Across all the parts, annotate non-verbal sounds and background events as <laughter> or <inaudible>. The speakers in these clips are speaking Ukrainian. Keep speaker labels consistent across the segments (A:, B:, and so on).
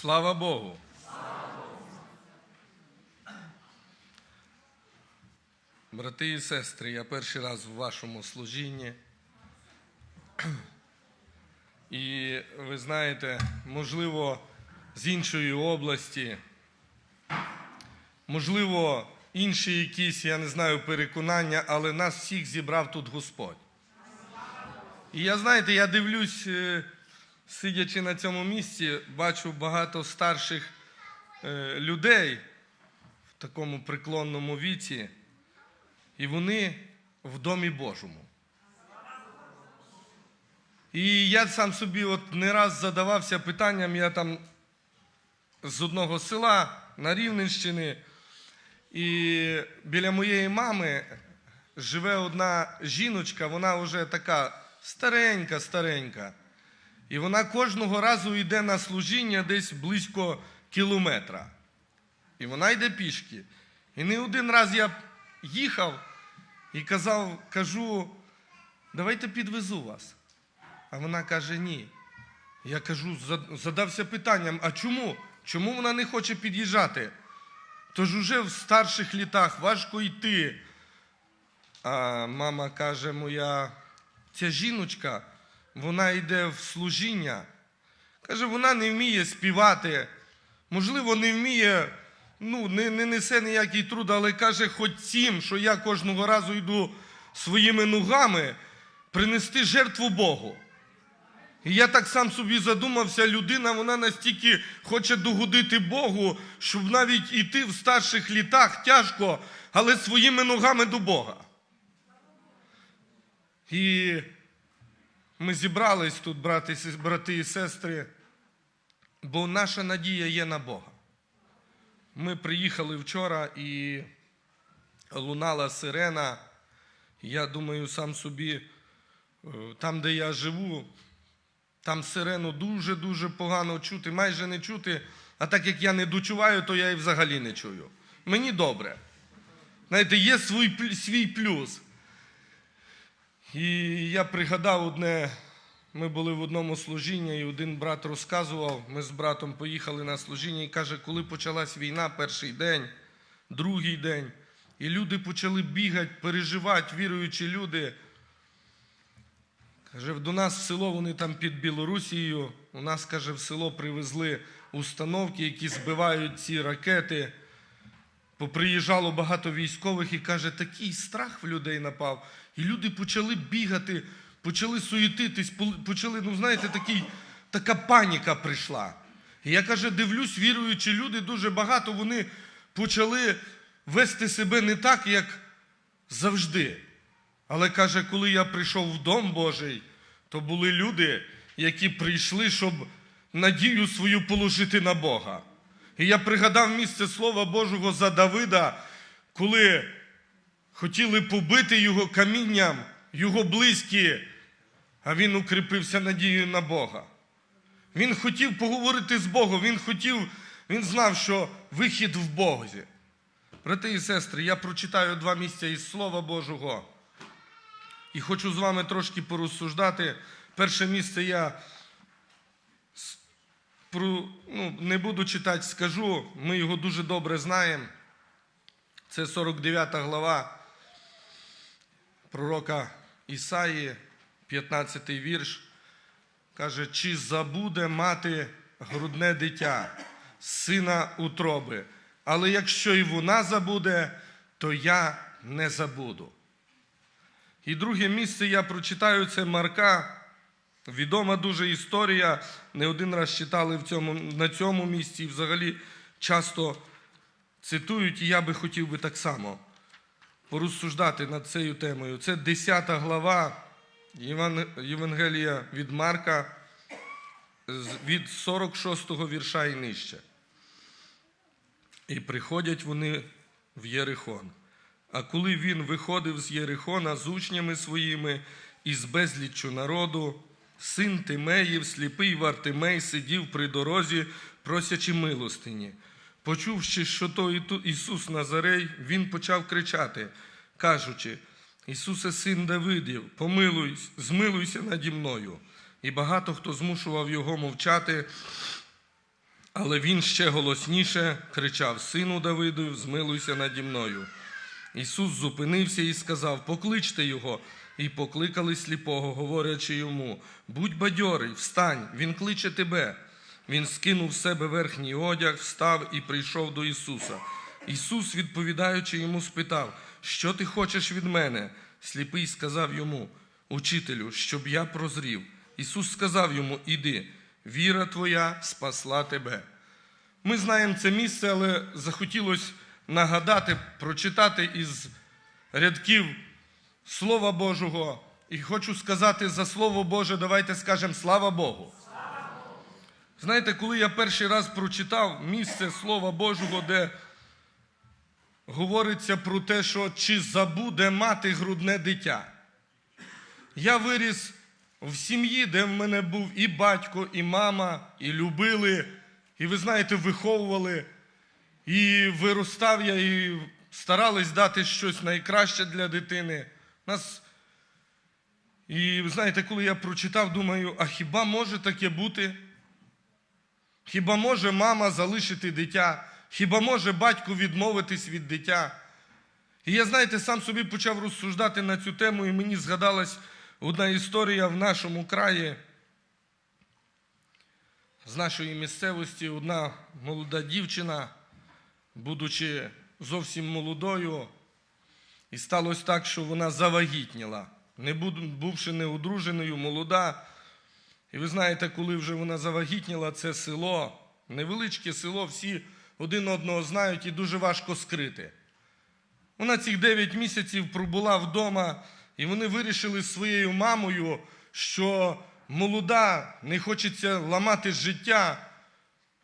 A: Слава Богу. Брати і сестри, я перший раз в вашому служінні. І ви знаєте, можливо, з іншої області, можливо, інші якісь, я не знаю, переконання, але нас всіх зібрав тут Господь. І я знаєте, я дивлюсь, е, сидячи на цьому місці, бачу багато старших е, людей в такому преклонному віці, і вони в домі Божому. І я сам собі от не раз задавався питанням, я там з одного села на Рівненщині, і біля моєї мами живе одна жіночка, вона вже така старенька, старенька. І вона кожного разу йде на служіння десь близько кілометра. І вона йде пішки. І не один раз я їхав і казав, кажу, давайте підвезу вас. А вона каже, ні. Я кажу, задався питанням, а чому? Чому вона не хоче під'їжджати? Тож уже в старших літах важко йти. А мама каже, моя, ця жіночка, вона йде в служіння. Каже, вона не вміє співати. Можливо, не вміє, ну, не, не несе ніякий труд, але каже, хоч цим, що я кожного разу йду своїми ногами, принести жертву Богу. І я так сам собі задумався, людина, вона настільки хоче догодити Богу, щоб навіть іти в старших літах тяжко, але своїми ногами до Бога. І ми зібрались тут, брати, брати і сестри, бо наша надія є на Бога. Ми приїхали вчора і лунала сирена. Я думаю, сам собі, е, там, де я живу, там сирену дуже-дуже погано чути, майже не чути. А так як я не дочуваю, то я і взагалі не чую. Мені добре. Знаєте, є свій, свій плюс. І я пригадав одне, ми були в одному служінні, і один брат розказував, ми з братом поїхали на служіння і каже, коли почалась війна, перший день, другий день, і люди почали бігати, переживати, віруючі люди. Каже, до нас в село вони там під Білорусією. У нас, каже, в село привезли установки, які збивають ці ракети. Поприїжджало багато військових і каже, такий страх в людей напав. І люди почали бігати, почали суєтитись, почали, ну знаєте, такий, така паніка прийшла. І я каже, дивлюсь, віруючі люди дуже багато, вони почали вести себе не так, як завжди. Але каже, коли я прийшов в Дом Божий, то були люди, які прийшли, щоб надію свою положити на Бога. І я пригадав місце Слова Божого за Давида, коли хотіли побити його камінням, його близькі, а він укріпився надією на Бога. Він хотів поговорити з Богом, він хотів, він знав, що вихід в Бозі. Брати і сестри, я прочитаю два місця із Слова Божого. І хочу з вами трошки порозсуждати. Перше місце я ну, не буду читати, скажу. Ми його дуже добре знаємо. Це 49 глава пророка Ісаї, 15 вірш. Каже, чи забуде мати грудне дитя, сина утроби. Але якщо і вона забуде, то я не забуду. І друге місце я прочитаю це Марка. Відома дуже історія. Не один раз читали в цьому, на цьому місці і взагалі часто цитують, і я би хотів би так само порозсуждати над цією темою. Це 10 глава Євангелія від Марка від 46 вірша і нижче. І приходять вони в Єрихон. А коли він виходив з Єрихона з учнями своїми і з безліччю народу, син Тимеїв, сліпий Вартимей, сидів при дорозі, просячи милостині. Почувши, що то Ісус Назарей, він почав кричати, кажучи: Ісусе, син Давидів, помилуй, змилуйся наді мною. І багато хто змушував його мовчати, Але він ще голосніше кричав: Сину Давидов, змилуйся наді мною. Ісус зупинився і сказав: Покличте його. І покликали сліпого, говорячи йому: Будь бадьорий, встань, він кличе тебе. Він скинув з себе верхній одяг, встав і прийшов до Ісуса. Ісус, відповідаючи йому, спитав: Що ти хочеш від мене? Сліпий сказав йому: Учителю, щоб я прозрів. Ісус сказав йому: Іди, віра твоя спасла тебе. Ми знаємо це місце, але захотілося нагадати, прочитати із рядків Слова Божого. І хочу сказати за Слово Боже, давайте скажемо слава Богу. Знаєте, коли я перший раз прочитав місце Слова Божого, де говориться про те, що чи забуде мати грудне дитя. Я виріс в сім'ї, де в мене був і батько, і мама, і любили, і ви знаєте, виховували. І виростав я, і старались дати щось найкраще для дитини. Нас... І знаєте, коли я прочитав, думаю, а хіба може таке бути? Хіба може мама залишити дитя? Хіба може батько відмовитись від дитя? І я, знаєте, сам собі почав розсуждати на цю тему, і мені згадалась одна історія в нашому краї з нашої місцевості. Одна молода дівчина, будучи зовсім молодою, і сталося так, що вона завагітніла, не бувши неодруженою, молода. І ви знаєте, коли вже вона завагітніла, це село, невеличке село, всі один одного знають і дуже важко скрити. Вона цих 9 місяців пробула вдома, і вони вирішили з своєю мамою, що молода, не хочеться ламати життя.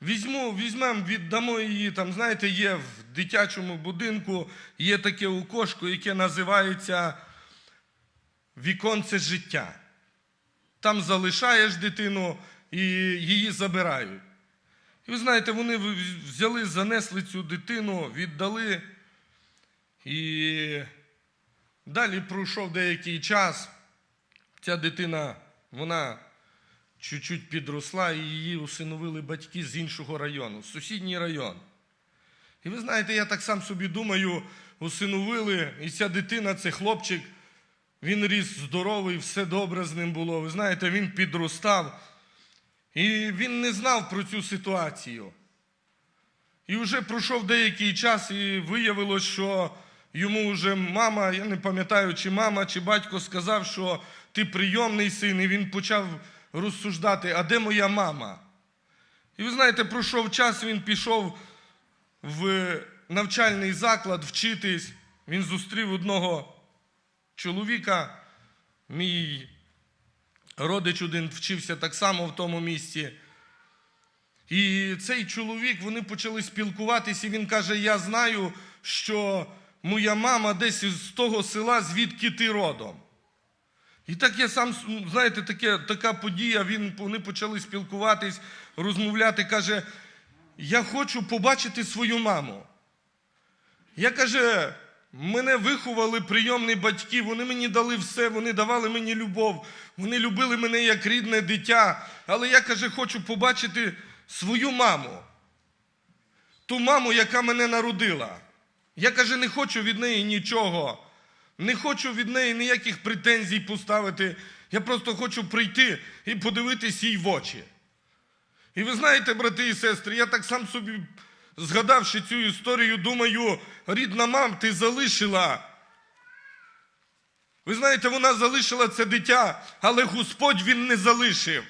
A: Візьму, візьмемо, віддамо її. Там, знаєте, є в дитячому будинку, є таке окошко, яке називається віконце життя. Там залишаєш дитину і її забирають. І ви знаєте, вони взяли, занесли цю дитину, віддали. І далі пройшов деякий час. Ця дитина, вона чуть-чуть підросла, і її усиновили батьки з іншого району, сусідній район. І ви знаєте, я так сам собі думаю, усиновили, і ця дитина, це хлопчик, він ріс здоровий, все добре з ним було. Ви знаєте, він підростав. І він не знав про цю ситуацію. І вже пройшов деякий час, і виявилось, що йому вже мама, я не пам'ятаю, чи мама, чи батько сказав, що ти прийомний син, і він почав розсуждати, а де моя мама? І ви знаєте, пройшов час, він пішов в навчальний заклад вчитись. Він зустрів одного чоловіка, мій родич один вчився так само в тому місці. І цей чоловік, вони почали спілкуватися, і він каже: Я знаю, що моя мама десь з того села, звідки ти родом. І так я сам, знаєте, таке, така подія, він, вони почали спілкуватись, розмовляти. Каже, я хочу побачити свою маму. Я каже, мене виховали прийомні батьки, вони мені дали все, вони давали мені любов, вони любили мене як рідне дитя. Але я каже, хочу побачити свою маму. Ту маму, яка мене народила. Я каже, не хочу від неї нічого. Не хочу від неї ніяких претензій поставити. Я просто хочу прийти і подивитись їй в очі. І ви знаєте, брати і сестри, я так сам собі, згадавши цю історію, думаю, рідна мам, ти залишила. Ви знаєте, вона залишила це дитя, але Господь він не залишив.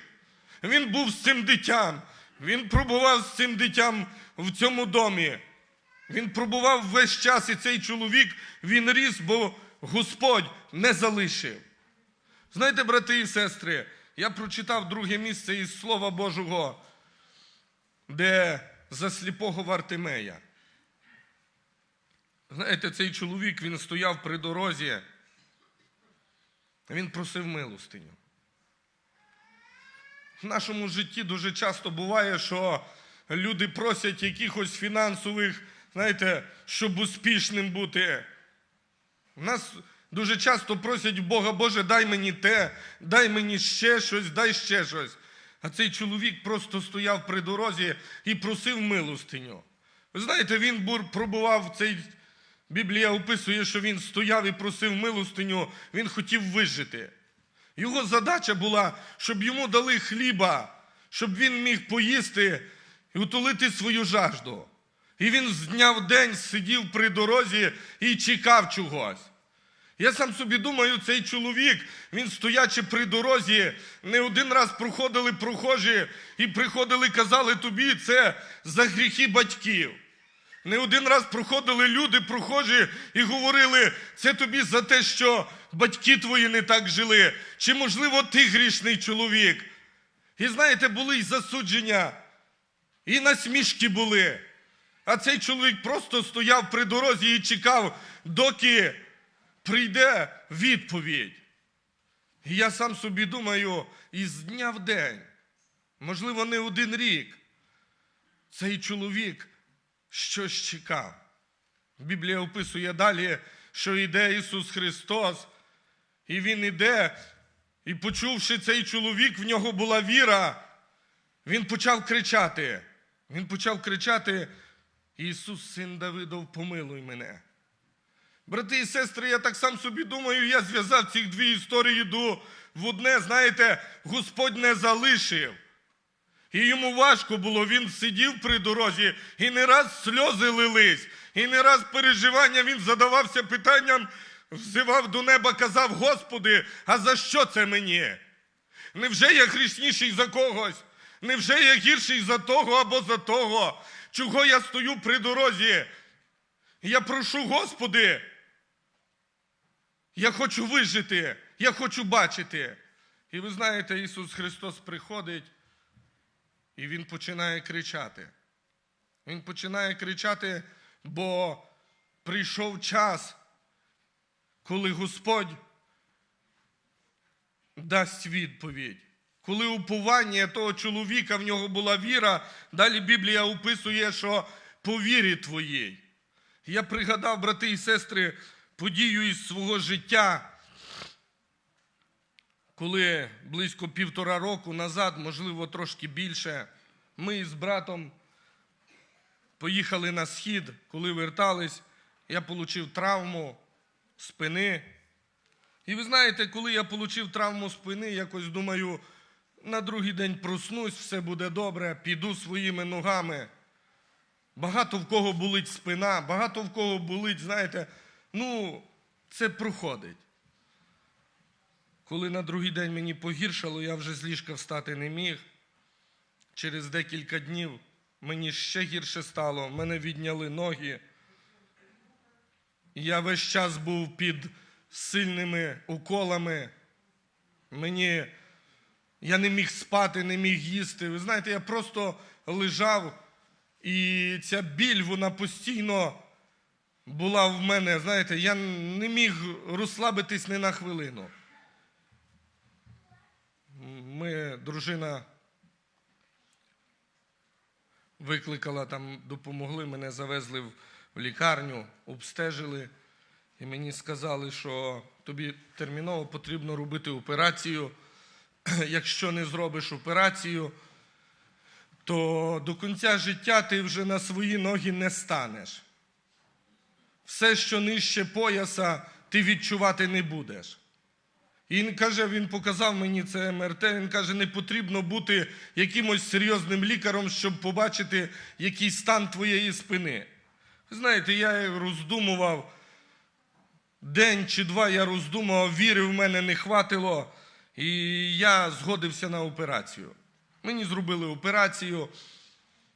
A: Він був з цим дитям. Він пробував з цим дитям в цьому домі. Він пробував весь час, і цей чоловік він ріс, бо Господь не залишив. Знаєте, брати і сестри, я прочитав друге місце із Слова Божого, де за сліпого Вартимея. Знаєте, цей чоловік він стояв при дорозі, він просив милостиню. В нашому житті дуже часто буває, що люди просять якихось фінансових, знаєте, щоб успішним бути. У нас дуже часто просять Бога, Боже, дай мені те, дай мені ще щось, дай ще щось. А цей чоловік просто стояв при дорозі і просив милостиню. Ви знаєте, він пробував цей. Біблія описує, що він стояв і просив милостиню, він хотів вижити. Його задача була, щоб йому дали хліба, щоб він міг поїсти і утолити свою жажду. І він з дня в день сидів при дорозі і чекав чогось. Я сам собі думаю, цей чоловік, він стоячи при дорозі, не один раз проходили прохожі і приходили, казали тобі, це за гріхи батьків. Не один раз проходили люди, прохожі, і говорили, це тобі за те, що батьки твої не так жили, чи, можливо, ти грішний чоловік. І знаєте, були й засудження, і насмішки були. А цей чоловік просто стояв при дорозі і чекав, доки прийде відповідь. І я сам собі думаю, із дня в день, можливо, не один рік, цей чоловік щось чекав. Біблія описує далі, що йде Ісус Христос, і Він іде, і почувши цей чоловік, в нього була віра, він почав кричати. Він почав кричати: Ісус, син Давидов, помилуй мене. Брати і сестри, я так сам собі думаю, я зв'язав ці дві історії до в одне, знаєте, Господь не залишив. І йому важко було, він сидів при дорозі, і не раз сльози лились, і не раз переживання він задавався питанням, взивав до неба, казав, Господи, а за що це мені? Невже я грішніший за когось? Невже я гірший за того або за того? Чого я стою при дорозі? Я прошу, Господи, я хочу вижити, я хочу бачити. І ви знаєте, Ісус Христос приходить, і Він починає кричати. Він починає кричати, бо прийшов час, коли Господь дасть відповідь. Коли уповання того чоловіка в нього була віра, далі Біблія описує, що по вірі твоїй. Я пригадав, брати і сестри, подію із свого життя, коли близько півтора року назад, можливо, трошки більше, ми з братом поїхали на схід, коли вертались, я отримав травму спини. І ви знаєте, коли я отримав травму спини, якось думаю, на другий день проснусь, все буде добре, піду своїми ногами. Багато в кого болить спина, багато в кого болить, знаєте, ну, це проходить. Коли на другий день мені погіршало, я вже з ліжка встати не міг. Через декілька днів мені ще гірше стало, мене відняли ноги. Я весь час був під сильними уколами. Мені я не міг спати, не міг їсти. Ви знаєте, я просто лежав, і ця біль, вона постійно була в мене. Знаєте, я не міг розслабитись ні на хвилину. Ми, дружина викликала там, допомогли, мене завезли в лікарню, обстежили. І мені сказали, що тобі терміново потрібно робити операцію. <clears throat> Якщо не зробиш операцію, то до кінця життя ти вже на свої ноги не станеш. Все, що нижче пояса, ти відчувати не будеш. І він каже, він показав мені це МРТ. Він каже, не потрібно бути якимось серйозним лікарем, щоб побачити, який стан твоєї спини. Знаєте, я роздумував день чи два я роздумував, віри в мене не хватило, і я згодився на операцію. Мені зробили операцію.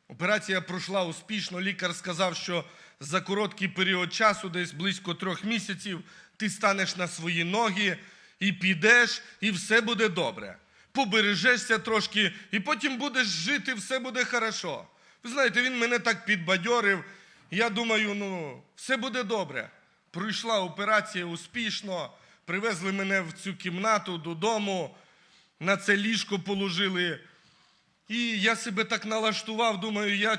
A: Операція пройшла успішно. Лікар сказав, що за короткий період часу, десь близько трьох місяців, ти станеш на свої ноги і підеш, і все буде добре. Побережешся трошки, і потім будеш жити, все буде хорошо. Ви знаєте, він мене так підбадьорив. Я думаю, ну, все буде добре. Пройшла операція успішно, привезли мене в цю кімнату додому, на це ліжко положили. І я себе так налаштував, думаю, я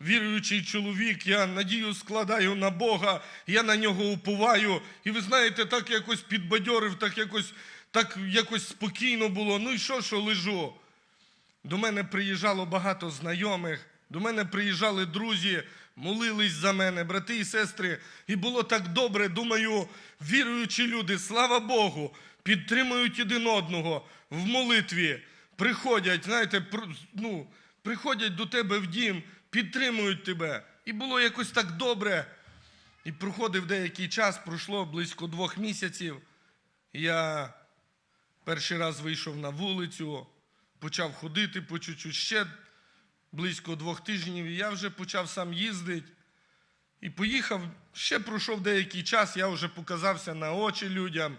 A: віруючий чоловік, я надію складаю на Бога, я на нього уповаю. І ви знаєте, так якось підбадьорив, так якось, так якось спокійно було. Ну і що, що лежу? До мене приїжджало багато знайомих, до мене приїжджали друзі, молились за мене, брати і сестри. І було так добре. Думаю, віруючі люди, слава Богу, підтримують один одного в молитві. Приходять, знаєте, ну, приходять до тебе в дім, підтримують тебе. І було якось так добре. І проходив деякий час, пройшло близько двох місяців. Я перший раз вийшов на вулицю, почав ходити по чуть-чуть ще близько двох тижнів, і я вже почав сам їздити. І поїхав, ще пройшов деякий час, я вже показався на очі людям.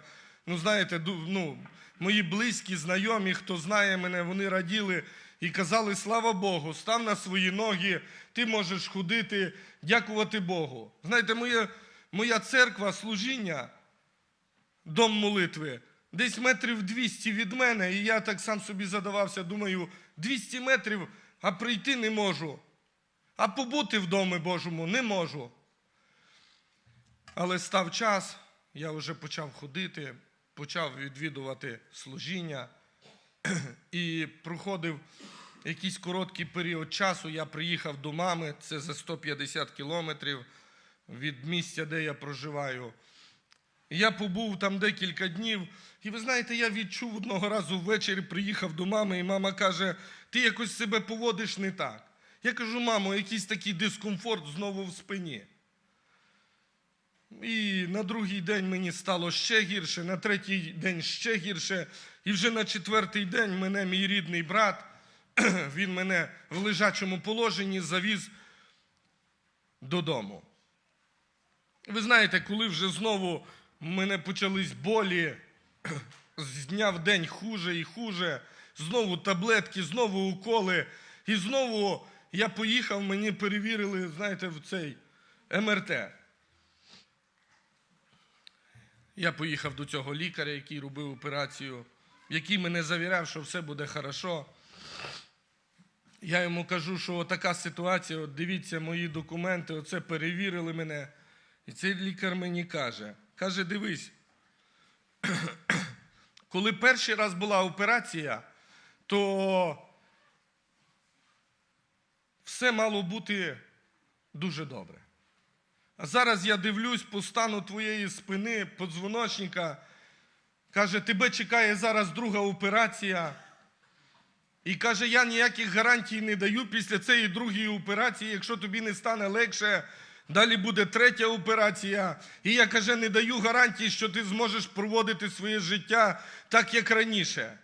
A: Ну, знаєте, ну, мої близькі, знайомі, хто знає мене, вони раділи і казали: слава Богу, став на свої ноги, ти можеш ходити, дякувати Богу. Знаєте, моє, моя церква, служіння, дом молитви, десь метрів 200 від мене, і я так сам собі задавався, думаю, 200 метрів, а прийти не можу. А побути в домі Божому не можу. Але став час, я вже почав ходити, почав відвідувати служіння. І проходив якийсь короткий період часу. Я приїхав до мами, це за 150 кілометрів від місця, де я проживаю. Я побув там декілька днів, і ви знаєте, я відчув одного разу ввечері, приїхав до мами, і мама каже: ти якось себе поводиш не так. Я кажу, мамо, якийсь такий дискомфорт знову в спині. І на другий день мені стало ще гірше, на третій день ще гірше. І вже на четвертий день мене мій рідний брат, <clears throat> він мене в лежачому положенні завіз додому. Ви знаєте, коли вже знову в мене почались болі, <clears throat> з дня в день хуже і хуже, знову таблетки, знову уколи. І знову я поїхав, мені перевірили, знаєте, в цей МРТ. Я поїхав до цього лікаря, який робив операцію, який мене завіряв, що все буде хорошо. Я йому кажу, що така ситуація, от дивіться мої документи, оце перевірили мене. І цей лікар мені каже: каже, дивись, <clears throat> коли перший раз була операція, то все мало бути дуже добре. А зараз я дивлюсь по стану твоєї спини, подзвоночника. Каже, тебе чекає зараз друга операція. І каже, я ніяких гарантій не даю після цієї другої операції, якщо тобі не стане легше, далі буде третя операція. І я каже, не даю гарантій, що ти зможеш проводити своє життя так, як раніше.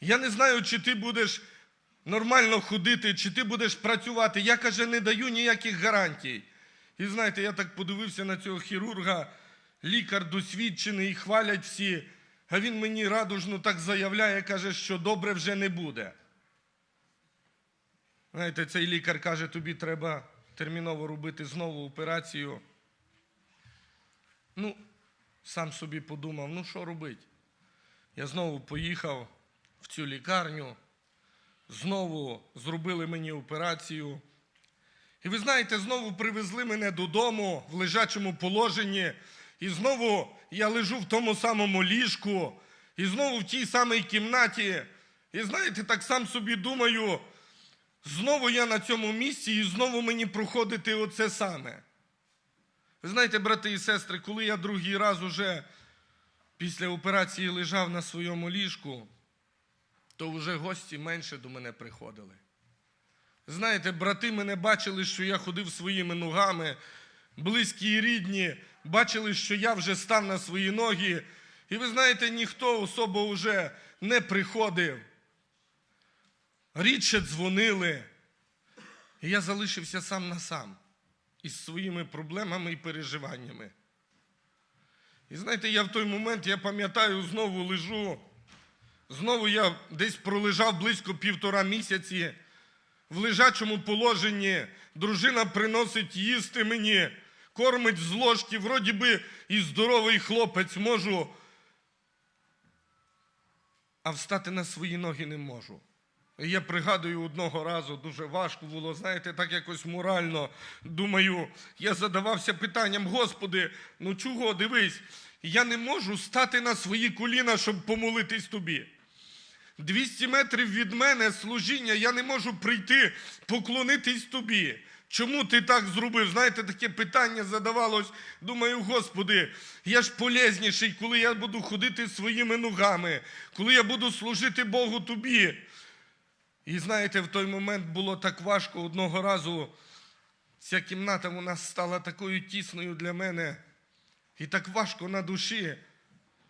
A: Я не знаю, чи ти будеш нормально ходити, чи ти будеш працювати. Я каже, не даю ніяких гарантій. І знаєте, я так подивився на цього хірурга, лікар досвідчений, і хвалять всі. А він мені радужно так заявляє, каже, що добре вже не буде. Знаєте, цей лікар каже, тобі треба терміново робити знову операцію. Ну, сам собі подумав, ну що робити? Я знову поїхав в цю лікарню, знову зробили мені операцію. І ви знаєте, знову привезли мене додому в лежачому положенні. І знову я лежу в тому самому ліжку, і знову в тій самій кімнаті. І знаєте, так сам собі думаю, знову я на цьому місці, і знову мені проходити оце саме. Ви знаєте, брати і сестри, коли я другий раз уже після операції лежав на своєму ліжку, то вже гості менше до мене приходили. Знаєте, брати мене бачили, що я ходив своїми ногами, близькі і рідні, бачили, що я вже став на свої ноги. І ви знаєте, ніхто особо вже не приходив. Рідше дзвонили. І я залишився сам на сам із своїми проблемами і переживаннями. І знаєте, я в той момент, я пам'ятаю, знову лежу. Знову я десь пролежав близько півтора місяці в лежачому положенні. Дружина приносить їсти мені, кормить з ложки, вроді би і здоровий хлопець можу. А встати на свої ноги не можу. Я пригадую одного разу, дуже важко було, знаєте, так якось морально. Думаю, я задавався питанням, Господи, ну чого, дивись, я не можу стати на свої коліна, щоб помолитись тобі. 200 метрів від мене служіння, я не можу прийти поклонитись тобі. Чому ти так зробив? Знаєте, таке питання задавалось. Думаю, Господи, я ж полезніший, коли я буду ходити своїми ногами, коли я буду служити Богу тобі. І знаєте, в той момент було так важко одного разу. Ця кімната вона стала такою тісною для мене. І так важко на душі.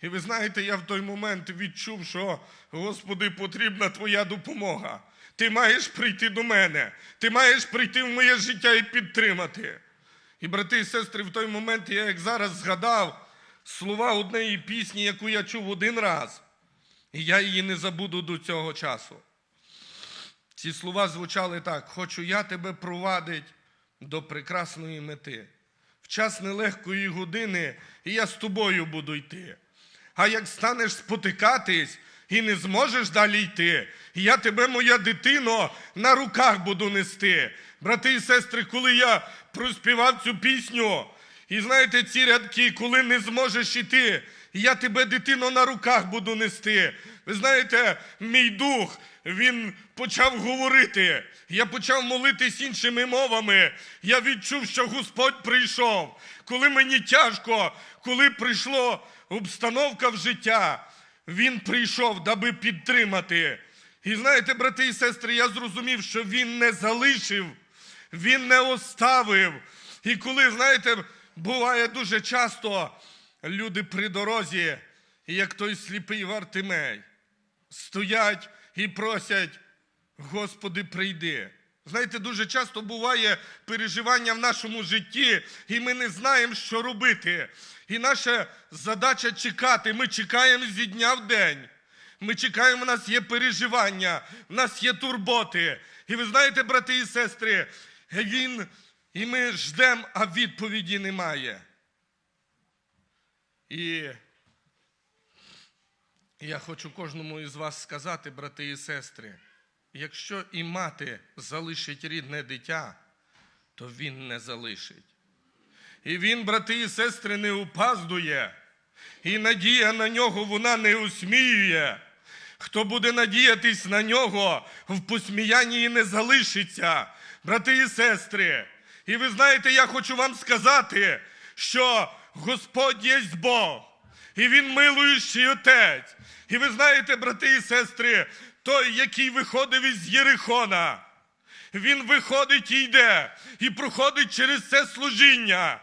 A: І ви знаєте, я в той момент відчув, що Господи, потрібна Твоя допомога. Ти маєш прийти до мене, ти маєш прийти в моє життя і підтримати. І, брати і сестри, в той момент я як зараз згадав слова однієї пісні, яку я чув один раз, і я її не забуду до цього часу. Ці слова звучали так: Хочу я тебе провадить до прекрасної мети. В час нелегкої години і я з тобою буду йти. А як станеш спотикатись і не зможеш далі йти, я тебе, моя дитино, на руках буду нести. Брати і сестри, коли я проспівав цю пісню, і знаєте, ці рядки, коли не зможеш іти, я тебе, дитино, на руках буду нести. Ви знаєте, мій дух, він почав говорити. Я почав молитись іншими мовами. Я відчув, що Господь прийшов. Коли мені тяжко, коли прийшла обстановка в життя, Він прийшов, даби підтримати. І знаєте, брати і сестри, я зрозумів, що Він не залишив, Він не оставив. І коли, знаєте, буває дуже часто люди при дорозі, як той сліпий Вартимей, стоять і просять, Господи, прийди. Знаєте, дуже часто буває переживання в нашому житті, і ми не знаємо, що робити. І наша задача чекати. Ми чекаємо зі дня в день. Ми чекаємо, в нас є переживання, в нас є турботи. І ви знаєте, брати і сестри, він, і ми ждемо, а відповіді немає. І я хочу кожному із вас сказати, брати і сестри, якщо і мати залишить рідне дитя, то він не залишить. І він, брати і сестри, не упаздує, і надія на нього вона не усміює. Хто буде надіятись на нього, в посміянні і не залишиться, брати і сестри. І ви знаєте, я хочу вам сказати, що Господь є Бог, і Він милуючий Отець. І ви знаєте, брати і сестри, той, який виходив із Єрихона, він виходить і йде, і проходить через це служіння.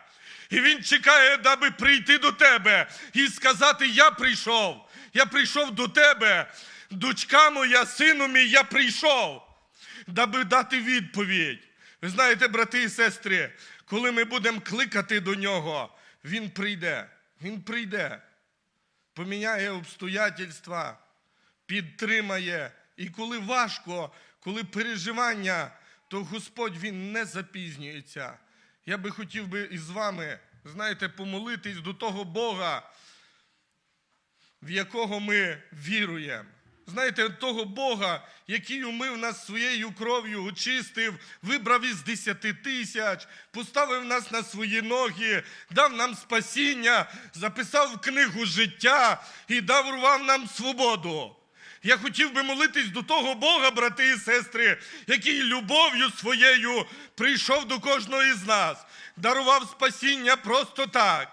A: І він чекає, даби прийти до тебе і сказати: Я прийшов, я прийшов до тебе, дочка моя, сину мій, я прийшов, даби дати відповідь. Ви знаєте, брати і сестри, коли ми будемо кликати до нього, він прийде, він прийде, поміняє обстоятельства, підтримає. І коли важко, коли переживання, то Господь Він не запізнюється. Я би хотів би із вами, знаєте, помолитись до того Бога, в якого ми віруємо. Знаєте, того Бога, який умив нас своєю кров'ю, очистив, вибрав із десяти тисяч, поставив нас на свої ноги, дав нам спасіння, записав в книгу життя і дарував нам свободу. Я хотів би молитись до того Бога, брати і сестри, який любов'ю своєю прийшов до кожного із нас, дарував спасіння просто так.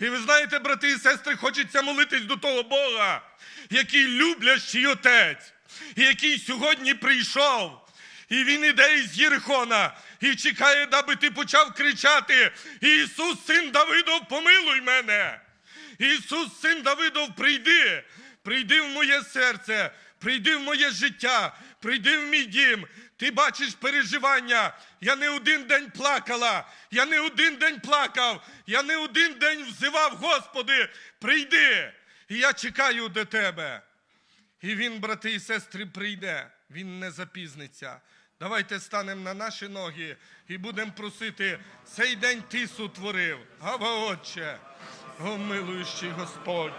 A: І ви знаєте, брати і сестри, хочеться молитись до того Бога, який люблящий отець, і який сьогодні прийшов. І він іде із Єрихона і чекає, даби ти почав кричати: Ісус, син Давидов, помилуй мене! Ісус, син Давидов, прийди, прийди в моє серце, прийди в моє життя, прийди в мій дім. Ти бачиш переживання. Я не один день плакала, я не один день плакав, я не один день взивав, Господи, прийди. І я чекаю до тебе. І він, брати і сестри, прийде, він не запізниться. Давайте станемо на наші ноги і будемо просити, цей день ти сотворив. Гава Отче, о милуючий Господь.